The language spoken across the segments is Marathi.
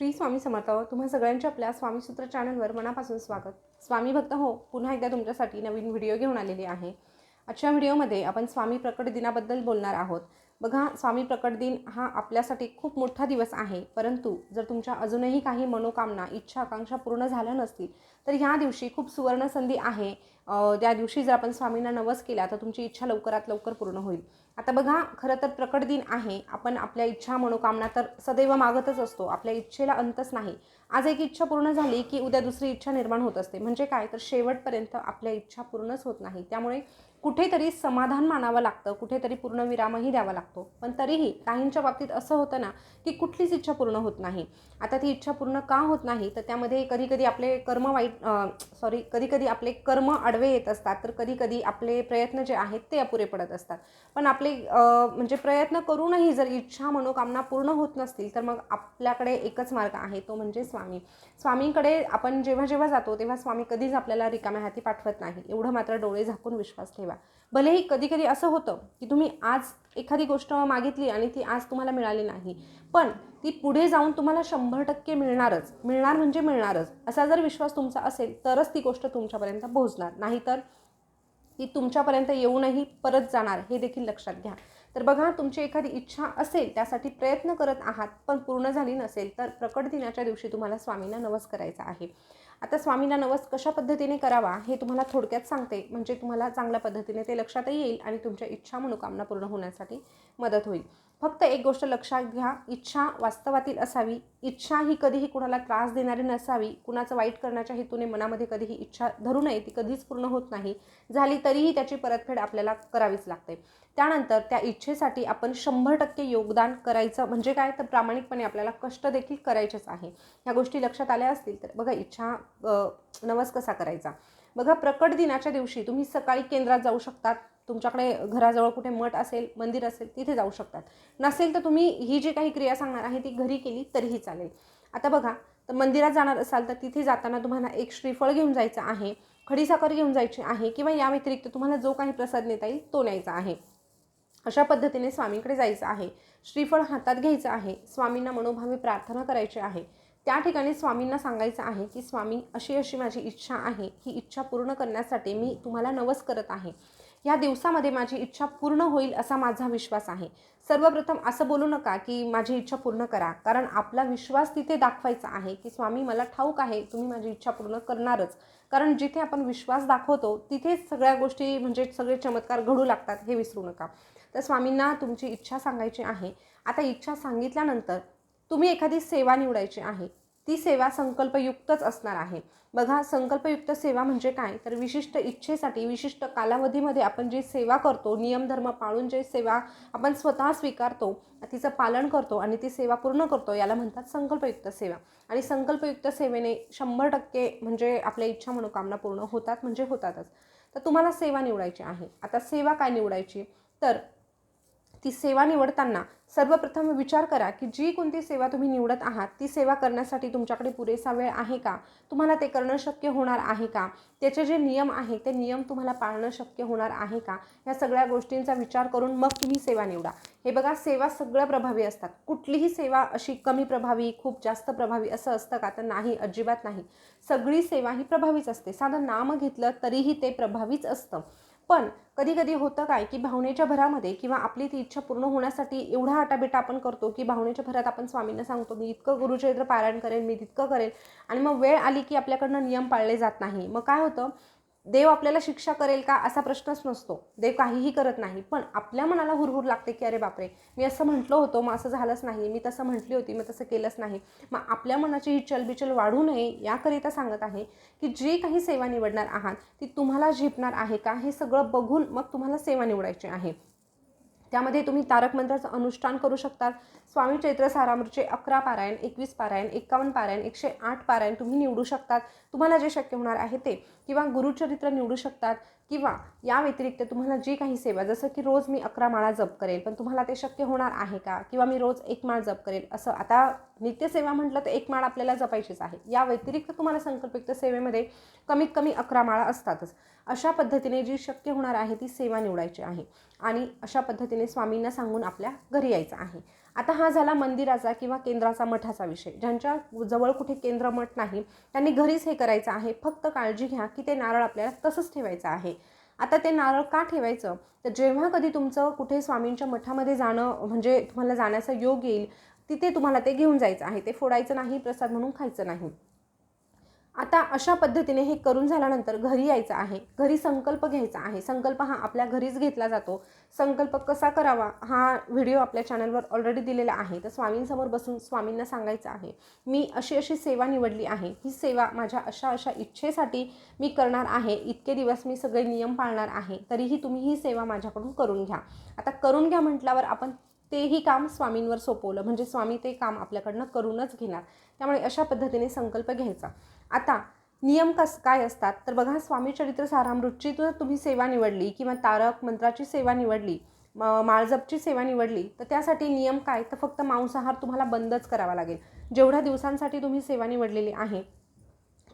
श्री स्वामी समर्थ तुम्हा सगळ्यांच्या आपल्या स्वामीसूत्र चॅनलवर मनापासून स्वागत. स्वामी भक्त हो पुन्हा एकदा तुमच्यासाठी नवीन व्हिडिओ घेऊन आलेले आहे. आजच्या व्हिडिओमध्ये आपण स्वामी प्रकट दिनाबद्दल बोलणार आहोत. बघा स्वामी प्रकट दिन हा आपल्यासाठी खूप मोठा दिवस आहे परंतु जर तुमच्या अजूनही काही मनोकामना इच्छा आकांक्षा पूर्ण झाल्या नसतील तर ह्या दिवशी खूप सुवर्ण संधी आहे त्या दिवशी जर आपण स्वामींना नवस केला तर तुमची इच्छा लवकरात लवकर पूर्ण होईल. आता बघा खरं तर प्रकट दिन आहे. आपण आपल्या इच्छा मनोकामना तर सदैव मागतच असतो. आपल्या इच्छेला अंतच नाही. आज एक इच्छा पूर्ण झाली की उद्या दुसरी इच्छा निर्माण होत असते. म्हणजे काय? तर शेवटपर्यंत आपल्या इच्छा पूर्णच होत नाही. त्यामुळे कुठेतरी समाधान मानावं लागतं कुठेतरी पूर्ण विरामही द्यावा लागतो. पण तरीही काहींच्या बाबतीत असं होतं ना की कुठलीच इच्छा पूर्ण होत नाही. आता ती इच्छा पूर्ण का होत नाही? तर त्यामध्ये कधीकधी आपले कर्म वाईट सॉरी कधीकधी आपले कर्म आडवे येत असतात. तर कधीकधी आपले प्रयत्न जे आहेत ते अपुरे पडत असतात. पण आपले म्हणजे प्रयत्न करूनही जर इच्छा मनोकामना पूर्ण होत नसतील तर मग आपल्याकडे एकच मार्ग आहे. तो म्हणजे स्वामी. स्वामींकडे आपण जेव्हा जेव्हा जातो तेव्हा स्वामी कधीच आपल्याला रिकाम्या हाती पाठवत नाही. एवढं मात्र डोळे झाकून विश्वास ठेवा. भलेही कधी कधी असं होतं की तुम्ही आज एखादी गोष्ट मागितली आणि ती आज तुम्हाला मिळाली नाही पण ती पुढे जाऊन तुम्हाला शंभर टक्के मिळणारच. मिळणार म्हणजे मिळणारच. असा जर विश्वास तुमचा असेल तरच ती गोष्ट तुमच्यापर्यंत पोहोचणार. नाहीतर ती तुमच्यापर्यंत येऊनही परत जाणार हे देखील लक्षात घ्या. तर बघा तुमची एखादी इच्छा असेल त्यासाठी प्रयत्न करत आहात पण पूर्ण झाली नसेल तर प्रकट दिनाच्या दिवशी तुम्हाला स्वामींना नवस करायचा आहे. आता स्वामींना नवस कशा पद्धतीने करावा हे तुम्हाला थोडक्यात सांगते. म्हणजे तुम्हाला चांगल्या पद्धतीने ते लक्षातही येईल आणि तुमच्या इच्छा मनोकामना पूर्ण होण्यासाठी मदत होईल. फक्त एक गोष्ट लक्षात घ्या इच्छा वास्तवातील असावी. इच्छा ही कधीही कुणाला त्रास देणारी नसावी. कुणाचं वाईट करण्याच्या हेतूने मनामध्ये कधीही इच्छा धरू नये ती कधीच पूर्ण होत नाही. झाली तरीही त्याची परतफेड आपल्याला करावीच लागते. त्यानंतर त्या इच्छेसाठी आपण शंभर टक्के योगदान करायचं म्हणजे काय? तर प्रामाणिकपणे आपल्याला कष्ट देखील करायचेच आहे. ह्या गोष्टी लक्षात आल्या असतील तर बघा इच्छा नवस कसा करायचा? बघा प्रकट दिनाच्या दिवशी तुम्ही सकाळी केंद्रात जाऊ शकतात. तुमच्याकडे घराजवळ कुठे मठ असेल मंदिर असेल तिथे जाऊ शकतात. नसेल तर तुम्ही ही जी काही क्रिया सांगणार आहे ती घरी केली तरीही चालेल. आता बघा तर मंदिरात जाणार असाल तर तिथे जाताना तुम्हाला एक श्रीफळ घेऊन जायचं आहे खडीसाखर घेऊन जायची आहे किंवा या व्यतिरिक्त तुम्हाला जो काही प्रसाद नेता येईल तो न्यायचा आहे. अशा पद्धतीने स्वामींकडे जायचं आहे. श्रीफळ हातात घ्यायचं आहे स्वामींना मनोभावी प्रार्थना करायची आहे. त्या ठिकाणी स्वामींना सांगायचं आहे की स्वामी अशी अशी माझी इच्छा आहे. ही इच्छा पूर्ण करण्यासाठी मी तुम्हाला नवस करत आहे. या दिवसामध्ये माझी इच्छा पूर्ण होईल असा माझा विश्वास आहे. सर्वप्रथम असं बोलू नका की माझी इच्छा पूर्ण करा. कारण आपला विश्वास तिथे दाखवायचा आहे की स्वामी मला ठाऊक आहे तुम्ही माझी इच्छा पूर्ण करणारच. कारण जिथे आपण विश्वास दाखवतो तिथेच सगळ्या गोष्टी म्हणजे सगळे चमत्कार घडू लागतात हे विसरू नका. तर स्वामींना तुमची इच्छा सांगायची आहे. आता इच्छा सांगितल्यानंतर तुम्ही एखादी सेवा निवडायची आहे. ती सेवा संकल्पयुक्तच असणार आहे. बघा संकल्पयुक्त सेवा म्हणजे काय? तर विशिष्ट इच्छेसाठी विशिष्ट कालावधीमध्ये आपण जी सेवा करतो नियमधर्म पाळून जे सेवा आपण स्वतः स्वीकारतो तिचं पालन करतो आणि ती सेवा पूर्ण करतो याला म्हणतात संकल्पयुक्त सेवा. आणि संकल्पयुक्त सेवेने शंभर टक्के म्हणजे आपल्या इच्छा मनोकामना पूर्ण होतात म्हणजे होतातच. तर तुम्हाला सेवा निवडायची आहे. आता सेवा काय निवडायची? तर ती सेवा निवडताना सर्वप्रथम विचार करा की जी कोणती सेवा तुम्ही निवडत आहात ती सेवा करण्यासाठी तुमच्याकडे पुरेसा वेळ आहे का? तुम्हाला ते करणं शक्य होणार आहे का? त्याचे जे नियम आहे ते नियम तुम्हाला पाळणं शक्य होणार आहे का? ह्या सगळ्या गोष्टींचा विचार करून मग तुम्ही सेवा निवडा. हे बघा सेवा सगळं प्रभावी असतात. कुठलीही सेवा अशी कमी प्रभावी खूप जास्त प्रभावी असं असतं का? तर नाही अजिबात नाही. सगळी सेवा ही प्रभावीच असते. साधं नाम घेतलं तरीही ते प्रभावीच असतं. पण कधी कधी होतं काय की भावनेच्या भरामध्ये किंवा आपली ती इच्छा पूर्ण होण्यासाठी एवढा आटाबिटा आपण करतो की भावनेच्या भरात आपण स्वामींना सांगतो मी इतकं गुरुचरित्र पारायण करेन मी तितकं करेल आणि मग वेळ आली की आपल्याकडनं नियम पाळले जात नाही. मग काय होतं? देव आपल्याला शिक्षा करेल का असा प्रश्नच नसतो. देव काहीही करत नाही. पण आपल्या मनाला हुरहुर लागते की अरे बापरे मी असं म्हटलं होतं मग असं झालंच नाही. मी तसं म्हटली होती मी तसं केलंच नाही. मग आपल्या मनाची ही चलबिचल वाढू नये याकरिता सांगत आहे की जी काही सेवा निवडणार आहात ती तुम्हाला झेपणार आहे का? हे सगळं बघून मग तुम्हाला सेवा निवडायची आहे. त्यामध्ये तुम्ही तारक मंत्राचं अनुष्ठान करू शकतात स्वामी चैत्र अकरा पारायण एकवीस पारायण एकावन्न पारायण एकशे आठ पारायण तुम्ही निवडू शकतात. तुम्हाला जे शक्य होणार आहे ते. किंवा गुरुचरित्र निवडू शकतात. किंवा या व्यतिरिक्त तुम्हाला जी काही सेवा जसं की रोज मी अकरा माळा जप करेल पण तुम्हाला ते शक्य होणार आहे का? किंवा मी रोज एक माळ जप करेल असं आता नित्यसेवा म्हटलं तर एक माळ आपल्याला जपायचीच आहे. या व्यतिरिक्त तुम्हाला संकल्पयुक्त सेवेमध्ये कमीत कमी अकरा माळा असतातच. अशा पद्धतीने जी शक्य होणार आहे ती सेवा निवडायची आहे. आणि अशा पद्धतीने स्वामींना सांगून आपल्या घरी यायचं आहे. आता हा झाला मंदिराचा किंवा केंद्राचा मठाचा विषय. ज्यांच्या जवळ कुठे केंद्र मठ नाही त्यांनी घरीच हे करायचं आहे. फक्त काळजी घ्या की ते नारळ आपल्याला तसंच ठेवायचं आहे. आता ते नारळ का ठेवायचं? तर जेव्हा कधी तुमचं कुठे स्वामींच्या मठामध्ये जाणं म्हणजे तुम्हाला जाण्याचा योग येईल तिथे तुम्हाला ते घेऊन जायचं आहे. ते फोडायचं नाही प्रसाद म्हणून खायचं नाही. आता अशा पद्धतीने हे करून झाल्यानंतर घरी यायचं आहे. घरी संकल्प घ्यायचा आहे. संकल्प हा आपल्या घरीच घेतला जातो. संकल्प कसा करावा हा व्हिडिओ आपल्या चॅनलवर ऑलरेडी दिलेला आहे. तर स्वामींसमोर बसून स्वामींना सांगायचं आहे. मी अशी अशी सेवा निवडली आहे. ही सेवा माझ्या अशा अशा इच्छेसाठी मी करणार आहे. इतके दिवस मी सगळे नियम पाळणार आहे. तरीही तुम्ही ही सेवा माझ्याकडून करून घ्या. आता करून घ्या म्हटल्यावर आपण तेही काम स्वामींवर सोपवलं. म्हणजे स्वामी ते काम आपल्याकडनं करूनच घेणार. त्यामुळे अशा पद्धतीने संकल्प घ्यायचा. आता नियम कस काय असतात? तर बघा स्वामी चरित्र सारामृतची जर तुम्ही सेवा निवडली किंवा तारक मंत्राची सेवा निवडली म माळजपची सेवा निवडली तर त्यासाठी नियम काय? तर फक्त मांसाहार तुम्हाला बंदच करावा लागेल. जेवढ्या दिवसांसाठी तुम्ही सेवा निवडलेली आहे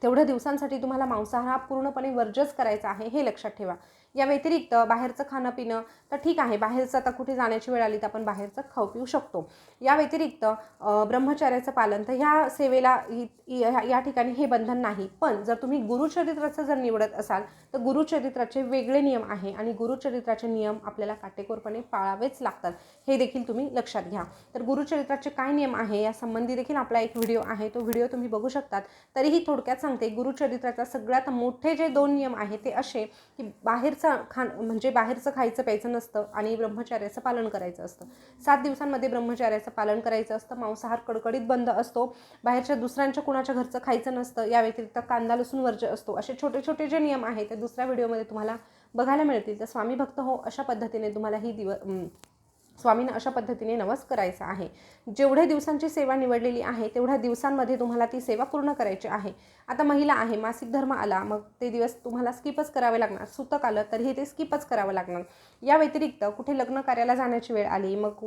तेवढ्या दिवसांसाठी तुम्हाला मांसाहार हा पूर्णपणे वर्जच करायचा आहे हे लक्षात ठेवा. या व्यतिरिक्त बाहेरचं खाणं पिणं तर ठीक आहे बाहेरचं आता कुठे जाण्याची वेळ आली तर आपण बाहेरचं खाऊ पिऊ शकतो. या व्यतिरिक्त ब्रह्मचार्याचं पालन तर ह्या सेवेला या ठिकाणी हे बंधन नाही. पण जर तुम्ही गुरुचरित्राचं जर निवडत असाल तर गुरुचरित्राचे वेगळे नियम आहे आणि गुरुचरित्राचे नियम आपल्याला काटेकोरपणे पाळावेच लागतात. हे देखील तुम्ही लक्षात घ्या. तर गुरुचरित्राचे काय नियम आहे या संबंधी देखील आपला एक व्हिडिओ आहे. तो व्हिडिओ तुम्ही बघू शकतात. तरीही थोडक्यात सांगते गुरुचरित्राचा सगळ्यात मोठे जे दोन नियम आहे ते असे की बाहेरचं खाण म्हणजे बाहेरचं खायचं प्यायचं नसतं आणि ब्रह्मचार्याचं पालन करायचं असतं. सात दिवसांमध्ये ब्रह्मचार्याचं पालन करायचं असतं. मांसाहार कडकडीत बंद असतो. बाहेरच्या दुसऱ्यांच्या कुणाच्या घरचं खायचं नसतं. या व्यतिरिक्त कांदा लसूण वर्ज असतो. असे छोटे छोटे जे नियम आहेत ते दुसऱ्या व्हिडिओमध्ये तुम्हाला बघायला मिळतील. तर स्वामी भक्त हो अशा पद्धतीने तुम्हाला ही दिव स्वामींना अशा पद्धतीने नवस करायचा आहे. जेवढ्या दिवसांची सेवा निवडलेली आहे तेवढ्या दिवसांमध्ये तुम्हाला ती सेवा पूर्ण करायची आहे. आता महिला आहे मासिक धर्म आला मग ते दिवस तुम्हाला स्किपच करावे लागणार. सुतक आलं तरीही ते स्किपच करावं लागणार. या व्यतिरिक्त कुठे लग्न कार्याला जाण्याची वेळ आली मग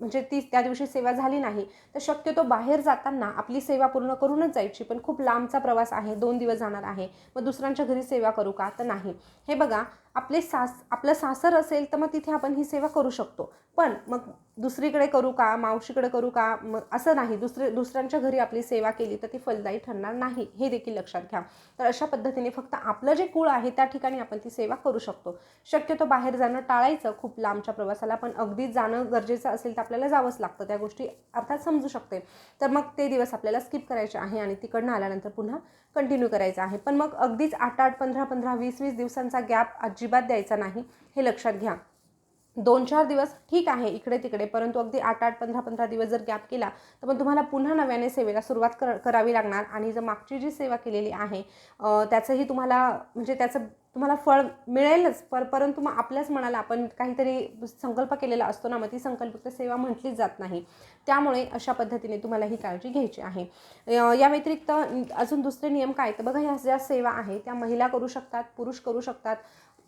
म्हणजे ती त्या दिवशी सेवा झाली नाही तर शक्यतो बाहेर जाताना आपली सेवा पूर्ण करूनच जायची. पण खूप लांबचा प्रवास आहे दोन दिवस जाणार आहे मग दुसऱ्यांच्या घरी सेवा करू का? तर नाही. हे बघा आपले सास आपलं सासर असेल तर मग तिथे आपण ही सेवा करू शकतो. पण मग दुसरीकडे करू का मावशीकडे करू का मग असं नाही. दुसरे दुसऱ्यांच्या घरी आपली सेवा केली तर ती फलदायी ठरणार नाही. हे देखील लक्षात घ्या. तर अशा पद्धतीने फक्त आपलं जे कुळ आहे त्या ठिकाणी आपण ती सेवा करू शकतो. शक्यतो बाहेर जाणं टाळायचं खूप लांबच्या प्रवासाला पण अगदीच जाणं गरजेचं असेल तर आपल्याला जावंच लागतं. त्या गोष्टी अर्थात समजू शकते. तर मग ते दिवस आपल्याला स्किप करायचे आहे आणि तिकडनं आल्यानंतर पुन्हा कंटिन्यू करायचं आहे. पण मग अगदीच आठ आठ पंधरा पंधरा वीस वीस दिवसांचा गॅप अजिबात द्यायचा नाही हे लक्षात घ्या. दोन चार दिवस ठीक आहे इकडे तिकडे परंतु अगदी आठ आठ पंधरा पंधरा दिवस जर गॅप केला तर मग तुम्हाला पुन्हा नव्याने सेवेला सुरुवात कर करावी लागणार. आणि जर मागची जी सेवा केलेली आहे त्याचंही तुम्हाला म्हणजे त्याचं तुम्हाला फळ मिळेलच पर परंतु मग आपल्याच मनाला आपण काहीतरी संकल्प केलेला असतो ना मग ती संकल्पित सेवा म्हटलीच जात नाही. त्यामुळे अशा पद्धतीने तुम्हाला ही काळजी घ्यायची आहे. या व्यतिरिक्त अजून दुसरे नियम काय? तर बघा ह्या ज्या सेवा आहे त्या महिला करू शकतात पुरुष करू शकतात.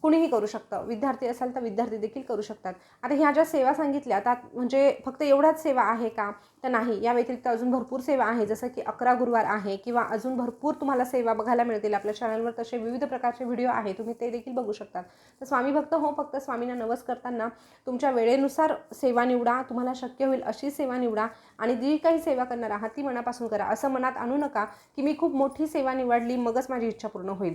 कुणीही करू शकतं. विद्यार्थी असाल तर विद्यार्थी देखील करू शकतात. आता ह्या ज्या सेवा सांगितल्या त्यात म्हणजे फक्त एवढ्याच सेवा आहे का? तर नाही. या व्यतिरिक्त अजून भरपूर सेवा आहे. जसं की अकरा गुरुवार आहे किंवा अजून भरपूर तुम्हाला सेवा बघायला मिळतील. आपल्या चॅनलवर तसे विविध प्रकारचे व्हिडिओ आहे तुम्ही ते देखील बघू शकतात. तर स्वामी भक्त हो फक्त स्वामींना नवस करताना तुमच्या वेळेनुसार सेवा निवडा. तुम्हाला शक्य होईल अशी सेवा निवडा. आणि जी काही सेवा करणार आहात ती मनापासून करा. असं मनात आणू नका की मी खूप मोठी सेवा निवडली मगच माझी इच्छा पूर्ण होईल.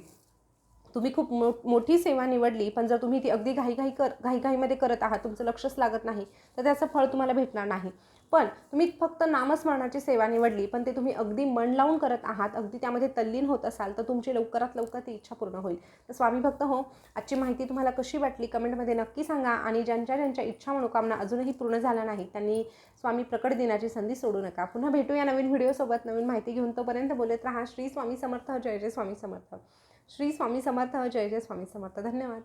तुम्ही खूप मो मोठी सेवा निवडली पण जर तुम्ही ती अगदी घाईघाई कर घाईघाईमध्ये करत आहात तुमचं लक्षच लागत नाही तर त्याचं फळ तुम्हाला भेटणार नाही. पण तुम्ही फक्त नामस्मरणाची सेवा निवडली पण ते तुम्ही अगदी मन लावून करत आहात अगदी त्यामध्ये तल्लीन होत असाल तर तुमची लवकरात लवकर ती इच्छा पूर्ण होईल. तर स्वामी भक्त हो आजची माहिती तुम्हाला कशी वाटली कमेंटमध्ये नक्की सांगा आणि ज्यांच्या ज्यांच्या इच्छा मनोकामना अजूनही पूर्ण झाल्या नाही त्यांनी स्वामी प्रकट दिनाची संधी सोडू नका. पुन्हा भेटूया नवीन व्हिडिओसोबत नवीन माहिती घेऊन तोपर्यंत बोलत राहा. श्री स्वामी समर्थ जय जय स्वामी समर्थ. श्री स्वामी समर्थ जय जय स्वामी समर्थ. धन्यवाद.